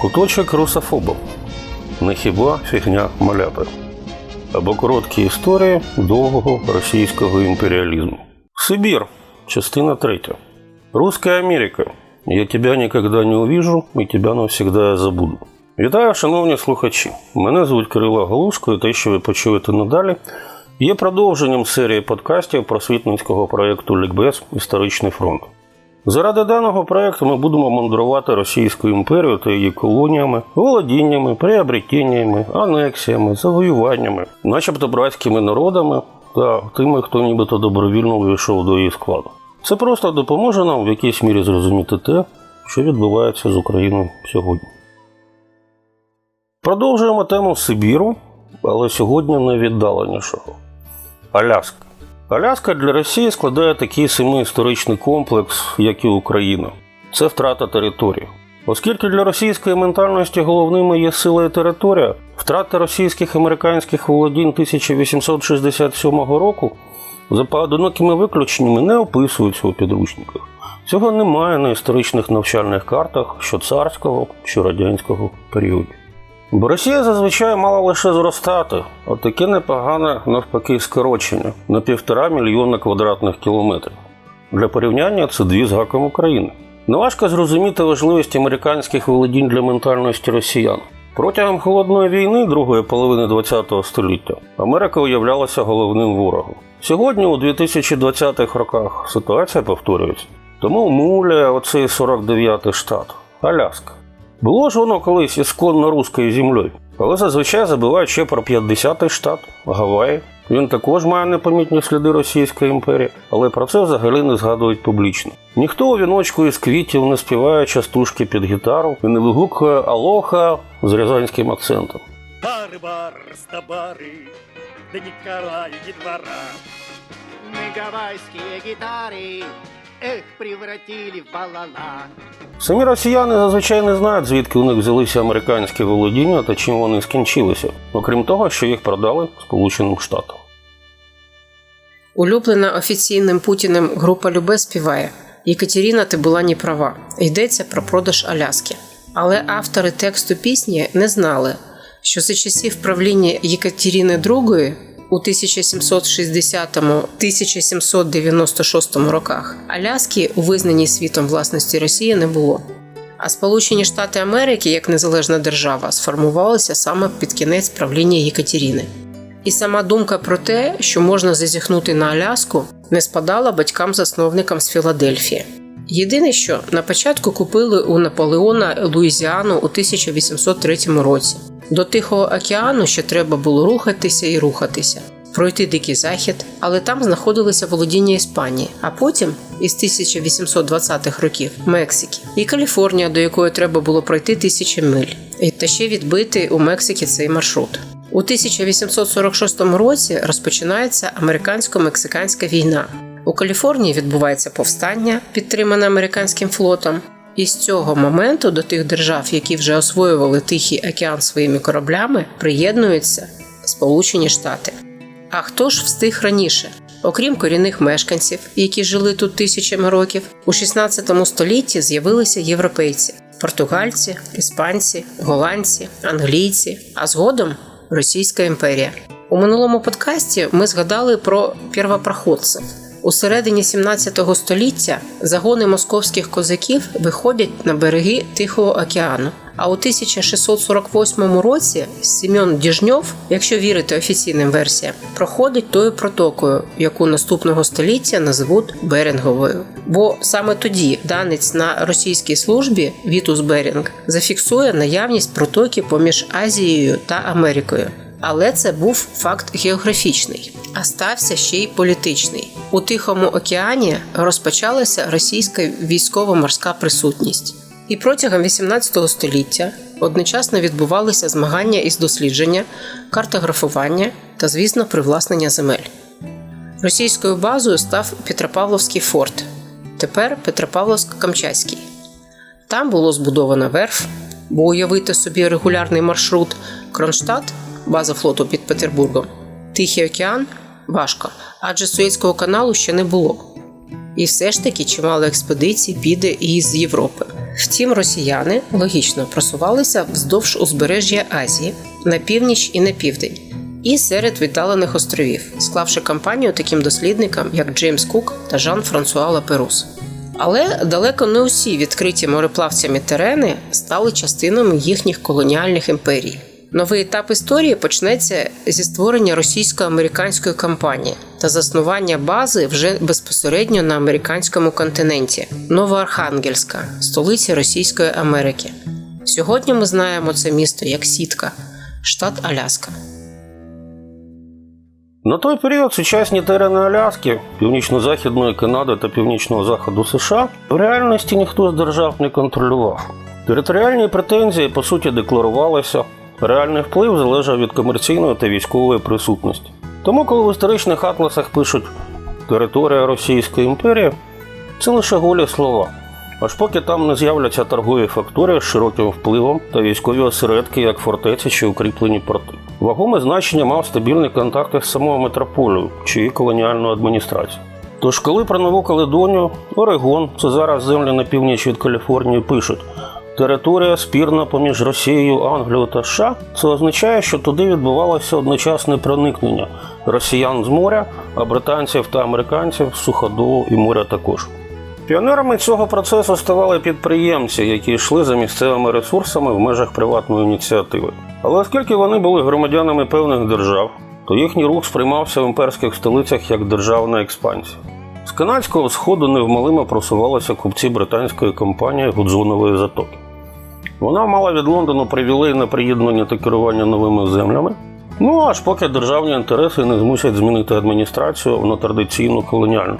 Куточок русофобов. Не хіба фігня маляти. Або короткі історії довгого російського імперіалізму. Сибір, частина третя. Русская Америка. Я тебя никогда не увижу і тебя навсегда забуду. Вітаю, шановні слухачі. Мене звуть Кирило Галушко, і те, що ви почуєте надалі, є продовженням серії подкастів просвітницького проєкту Лікбез Історичний фронт. Заради даного проєкту ми будемо мандрувати Російською імперією та її колоніями, володіннями, приобретіннями, анексіями, завоюваннями, начебто братськими народами та тими, хто нібито добровільно увійшов до її складу. Це просто допоможе нам в якійсь мірі зрозуміти те, що відбувається з Україною сьогодні. Продовжуємо тему Сибіру, але сьогодні найвіддаленішого Аляска. Аляска для Росії складає такий самий історичний комплекс, як і Україна. Це втрата території. Оскільки для російської ментальності головними є сила і територія, втрата російських американських володінь 1867 року за поодинокими виключеннями не описуються у підручниках. Цього немає на історичних навчальних картах що царського, що радянського періодів. Бо Росія зазвичай мала лише зростати, а таке непогане навпаки скорочення на півтора мільйона квадратних кілометрів. Для порівняння це дві з гаком України. Неважко зрозуміти важливість американських володінь для ментальності росіян. Протягом холодної війни другої половини ХХ століття Америка уявлялася головним ворогом. Сьогодні, у 2020-х роках, ситуація повторюється. Тому муляє оцей 49-й штат Аляска. Було ж воно колись ісконно руською землею, але зазвичай забувають ще про 50-й штат Гаваї. Він також має непомітні сліди Російської імперії, але про це взагалі не згадують публічно. Ніхто у віночку із квітів не співає частушки під гітару і не вигукує алоха з рязанським акцентом. Бары, бар, стабары, да Николая не двора. Мы гавайские гитары, эх, превратили в балалан. Самі росіяни зазвичай не знають, звідки у них взялися американські володіння та чим вони скінчилися, окрім того, що їх продали Сполученим Штатам. Улюблена офіційним Путіним група Любе співає Єкатеріна, ти була не права. Йдеться про продаж Аляски. Але автори тексту пісні не знали, що за часів правління Єкатеріни II у 1760-1796 роках Аляски у визнаній світом власності Росії не було. А Сполучені Штати Америки як незалежна держава сформувалися саме під кінець правління Єкатеріни. І сама думка про те, що можна зазіхнути на Аляску, не спадала батькам-засновникам з Філадельфії. Єдине, що на початку купили у Наполеона Луїзіану у 1803 році. До Тихого океану ще треба було рухатися і рухатися, пройти дикий захід, але там знаходилися володіння Іспанії, а потім із 1820-х років Мексики і Каліфорнія, до якої треба було пройти тисячі миль, та ще відбити у Мексиці цей маршрут. У 1846 році розпочинається американсько-мексиканська війна. У Каліфорнії відбувається повстання, підтримане американським флотом. І з цього моменту до тих держав, які вже освоювали Тихий океан своїми кораблями, приєднуються Сполучені Штати. А хто ж встиг раніше? Окрім корінних мешканців, які жили тут тисячами років, у 16 столітті з'явилися європейці: португальці, іспанці, голландці, англійці, а згодом Російська імперія. У минулому подкасті ми згадали про первопроходців. У середині 17 століття загони московських козаків виходять на береги Тихого океану. А у 1648 році Сім'он Діжньов, якщо вірити офіційним версіям, проходить тою протокою, яку наступного століття назвуть Беринговою. Бо саме тоді данець на російській службі Вітус Берінг зафіксує наявність протоки поміж Азією та Америкою. Але це був факт географічний, а стався ще й політичний. У Тихому океані розпочалася російська військово-морська присутність. І протягом 18 століття одночасно відбувалися змагання із дослідження, картографування та, звісно, привласнення земель. Російською базою став Петропавловський форт, тепер Петропавловськ-Камчатський. Там було збудовано верф, бо уявити собі регулярний маршрут Кронштадт, база флоту під Петербургом, Тихий океан важко, адже Суєцького каналу ще не було. І все ж таки чимало експедицій піде і з Європи. Втім, росіяни логічно просувалися вздовж узбережжя Азії на північ і на південь, і серед віддалених островів, склавши кампанію таким дослідникам, як Джеймс Кук та Жан Франсуа Лаперус. Але далеко не усі відкриті мореплавцями терени стали частинами їхніх колоніальних імперій. Новий етап історії почнеться зі створення російсько-американської кампанії та заснування бази вже безпосередньо на американському континенті Новоархангельська, столиця Російської Америки. Сьогодні ми знаємо це місто як Сітка, штат Аляска. На той період сучасні терени Аляски, північно-західної Канади та північного заходу США в реальності ніхто з держав не контролював. Територіальні претензії по суті декларувалися, реальний вплив залежав від комерційної та військової присутності. Тому, коли в історичних атласах пишуть територія Російської імперії, це лише голі слова. Аж поки там не з'являться торгові факторії з широким впливом та військові осередки, як фортеці чи укріплені порти. Вагоме значення мав стабільний контакт з самою метрополією чи колоніальною адміністрацією. Тож, коли про Нову Каледонію, Орегон, це зараз землі на північ від Каліфорнії, пишуть територія спірна поміж Росією, Англією та США, це означає, що туди відбувалося одночасне проникнення росіян з моря, а британців та американців з суходолу і моря також. Піонерами цього процесу ставали підприємці, які йшли за місцевими ресурсами в межах приватної ініціативи. Але оскільки вони були громадянами певних держав, то їхній рух сприймався в імперських столицях як державна експансія. З канадського сходу невмалимо просувалися купці британської компанії Гудзонової затоки. Вона мала від Лондону привілей на приєднання та керування новими землями. Ну аж поки державні інтереси не змусять змінити адміністрацію на традиційну колоніальну.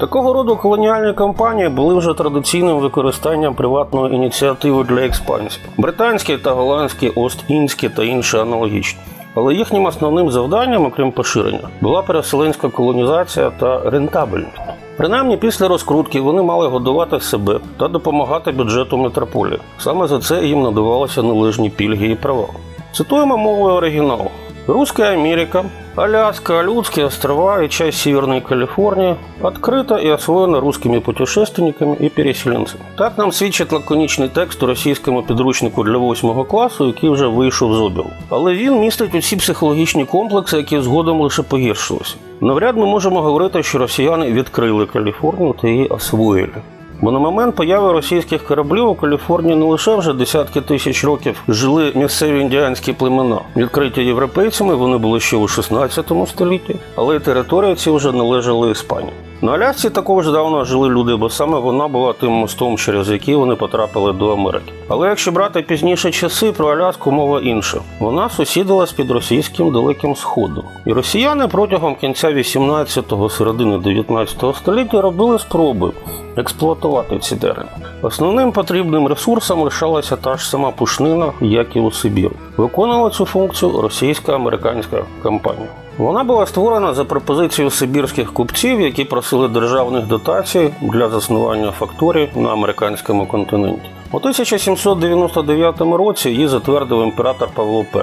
Такого роду колоніальні кампанії були вже традиційним використанням приватної ініціативи для експансії. Британські та голландські, Ост-Індські та інші аналогічні. Але їхнім основним завданням, окрім поширення, була переселенська колонізація та рентабельність. Принаймні після розкрутки вони мали годувати себе та допомагати бюджету метрополії. Саме за це їм надавалися належні пільги і права. Цитуємо мовою оригіналу. Русская Америка, Аляска, Алютские острова и часть Северной Калифорнии открыта и освоена русскими путешественниками и переселенцями. Так нам свідчить лаконічний текст у російському підручнику для 8 класу, який вже вийшов з обігу. Але він містить усі психологічні комплекси, які згодом лише погіршилися. Навряд ми можемо говорити, що росіяни відкрили Каліфорнію та її освоїли. Бо на момент появи російських кораблів у Каліфорнії не лише вже десятки тисяч років жили місцеві індіанські племена. Відкриті європейцями вони були ще у 16 столітті, але й території ці вже належали Іспанії. На Алясці також давно жили люди, бо саме вона була тим мостом, через який вони потрапили до Америки. Але якщо брати пізніші часи, про Аляску мова інша. Вона сусідила з підросійським далеким сходом. І росіяни протягом кінця 18-го, середини 19 століття робили спроби експлуатувати ці терени. Основним потрібним ресурсом лишалася та ж сама пушнина, як і у Сибіру. Виконувала цю функцію російська-американська компанія. Вона була створена за пропозицією сибірських купців, які просили державних дотацій для заснування факторій на американському континенті. У 1799 році її затвердив імператор Павло І.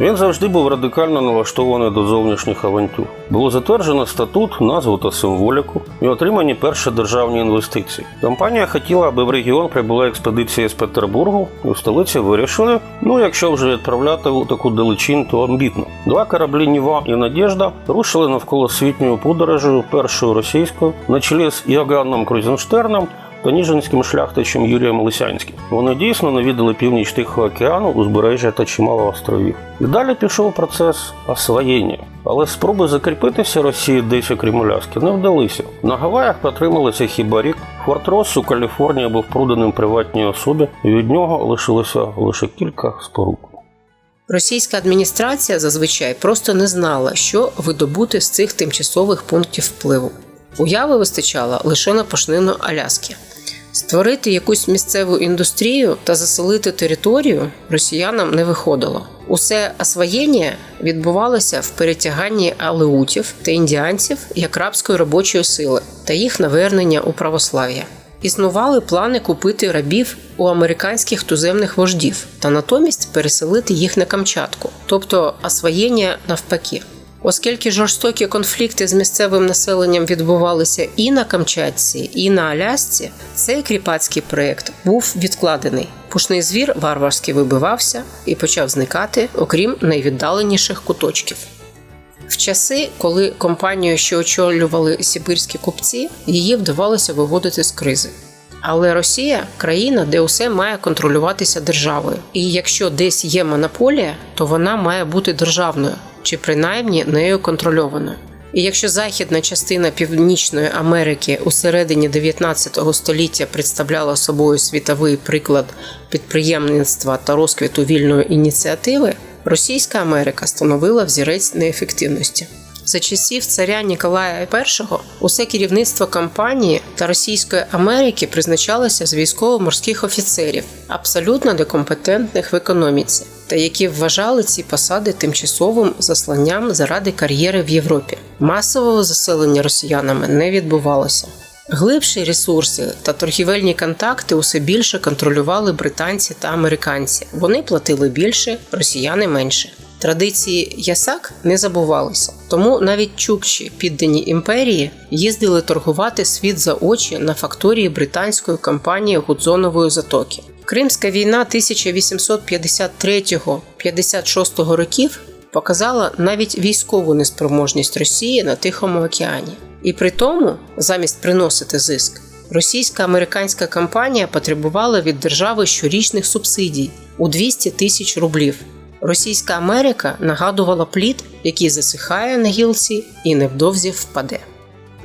Він завжди був радикально налаштований до зовнішніх авантюр. Було затверджено статут, назву та символіку і отримані перші державні інвестиції. Компанія хотіла, аби в регіон прибула експедиція з Петербургу, і в столиці вирішили: ну якщо вже відправляти у таку далечин, то амбітно. Два кораблі Ніва і Надєжда рушили навколо світньою подорожею, першою російською, на чолі з Іоганном Крузенштерном та ніжинським шляхтичем Юрієм Лисянським. Вони дійсно навідали північ Тихого океану, узбережжя та чимало островів. І далі пішов процес освоєння. Але спроби закріпитися Росії десь окрім Аляски не вдалися. На Гаваях протрималися хіба рік. Форт Росс у Каліфорнії був проданим приватній особі, і від нього лишилося лише кілька спорук. Російська адміністрація зазвичай просто не знала, що видобути з цих тимчасових пунктів впливу. Уяви вистачало лише на пошнину Аляски. Створити якусь місцеву індустрію та заселити територію росіянам не виходило. Усе освоєння відбувалося в перетяганні алеутів та індіанців як рабської робочої сили та їх навернення у православ'я. Існували плани купити рабів у американських туземних вождів та натомість переселити їх на Камчатку, тобто освоєння навпаки. Оскільки жорстокі конфлікти з місцевим населенням відбувалися і на Камчатці, і на Алясці, цей кріпацький проєкт був відкладений. Пушний звір варварськи вибивався і почав зникати, окрім найвіддаленіших куточків. В часи, коли компанію, що очолювали сибирські купці, її вдавалося виводити з кризи. Але Росія країна, де усе має контролюватися державою. І якщо десь є монополія, то вона має бути державною чи принаймні нею контрольованою. І якщо західна частина Північної Америки у середині 19 століття представляла собою світовий приклад підприємництва та розквіту вільної ініціативи, Російська Америка становила взірець неефективності. За часів царя Ніколая І усе керівництво компанії та Російської Америки призначалося з військово-морських офіцерів, абсолютно некомпетентних в економіці, які вважали ці посади тимчасовим засланням заради кар'єри в Європі. Масового заселення росіянами не відбувалося. Глибші ресурси та торгівельні контакти усе більше контролювали британці та американці. Вони платили більше, росіяни менше. Традиції ясак не забувалися, тому навіть чукчі, піддані імперії, їздили торгувати світ за очі на факторії британської компанії Гудзонової затоки. Кримська війна 1853-56 років показала навіть військову неспроможність Росії на Тихому океані. І при тому, замість приносити зиск, російська американська компанія потребувала від держави щорічних субсидій у 200 тисяч рублів. Російська Америка нагадувала плід, який засихає на гілці і невдовзі впаде.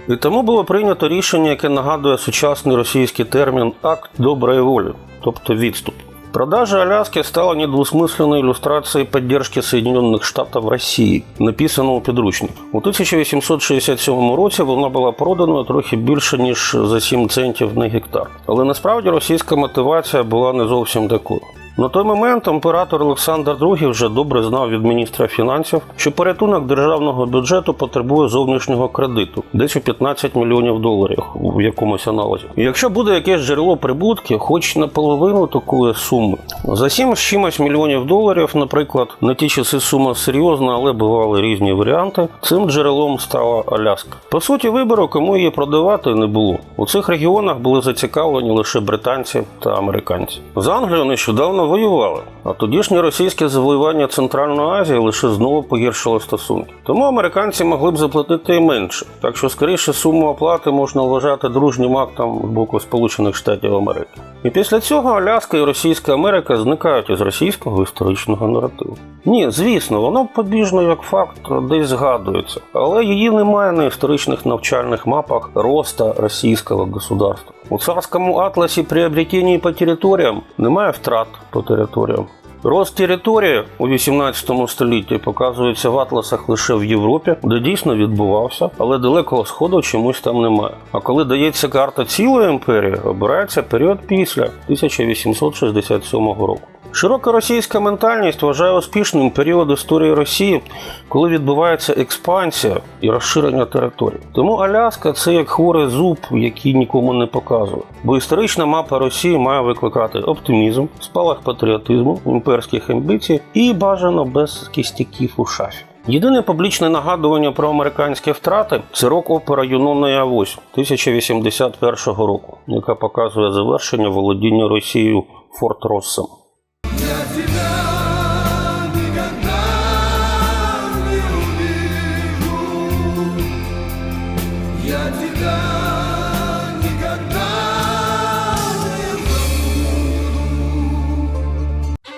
І тому було прийнято рішення, яке нагадує сучасний російський термін акт доброї волі, тобто відступ. Продажа Аляски стала недвусмысленной иллюстрацией поддержки Соединенных Штатов Росії, написано у підручнику. У 1867 році вона була продана трохи більше ніж за 7 центів на гектар. Але насправді російська мотивація була не зовсім такою. На той момент імператор Олександр II вже добре знав від міністра фінансів, що порятунок державного бюджету потребує зовнішнього кредиту, десь у 15 мільйонів доларів в якомусь аналозі. Якщо буде якесь джерело прибутків, хоч наполовину такої суми, за 7 з чимось мільйонів доларів, наприклад, на ті часи сума серйозна, але бували різні варіанти. Цим джерелом стала Аляска. По суті, вибору, кому її продавати, не було. У цих регіонах були зацікавлені лише британці та американці. З Англією нещодавно воювали, а тодішнє російське завоювання Центральної Азії лише знову погіршило стосунки. Тому американці могли б заплатити і менше. Так що, скоріше, суму оплати можна вважати дружнім актом з боку Сполучених Штатів Америки. І після цього Аляска і Російська Америка зникають із російського історичного наративу. Ні, звісно, воно побіжно як факт десь згадується, але її немає на історичних навчальних мапах роста російського государства. У царському атласі приобретень по територіям немає втрат по територіям. Рост території у 18 столітті показується в атласах лише в Європі, де дійсно відбувався, але далекого сходу чомусь там немає. А коли дається карта цілої імперії, обирається період після 1867 року. Широка російська ментальність вважає успішним період історії Росії, коли відбувається експансія і розширення територій. Тому Аляска це як хворий зуб, який нікому не показує. Бо історична мапа Росії має викликати оптимізм, спалах патріотизму, імперських амбіцій і бажано без кістяків у шафі. Єдине публічне нагадування про американські втрати це рок опера Юнона Авось 1081 року, яка показує завершення володіння Росією Форт Россом.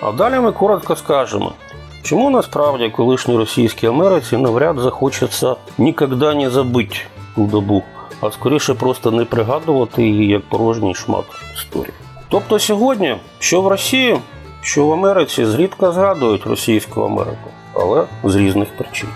А далі ми коротко скажемо, чому насправді колишній російській Америці навряд захочеться ніколи не забити добу, а скоріше просто не пригадувати її як порожній шмат історії. Тобто сьогодні, що в Росії, що в Америці зрідка згадують російську Америку, але з різних причин.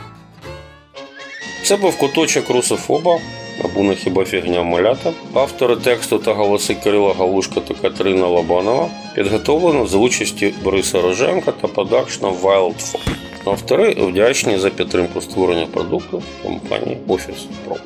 Це був куточок русофоба або не хіба фігня малята. Автори тексту та голоси Кирила Галушка та Катерина Лобанова підготовлено за участі Бориса Роженка та продакшна Wild Folk. Автори вдячні за підтримку створення продукту компанії Office Pro.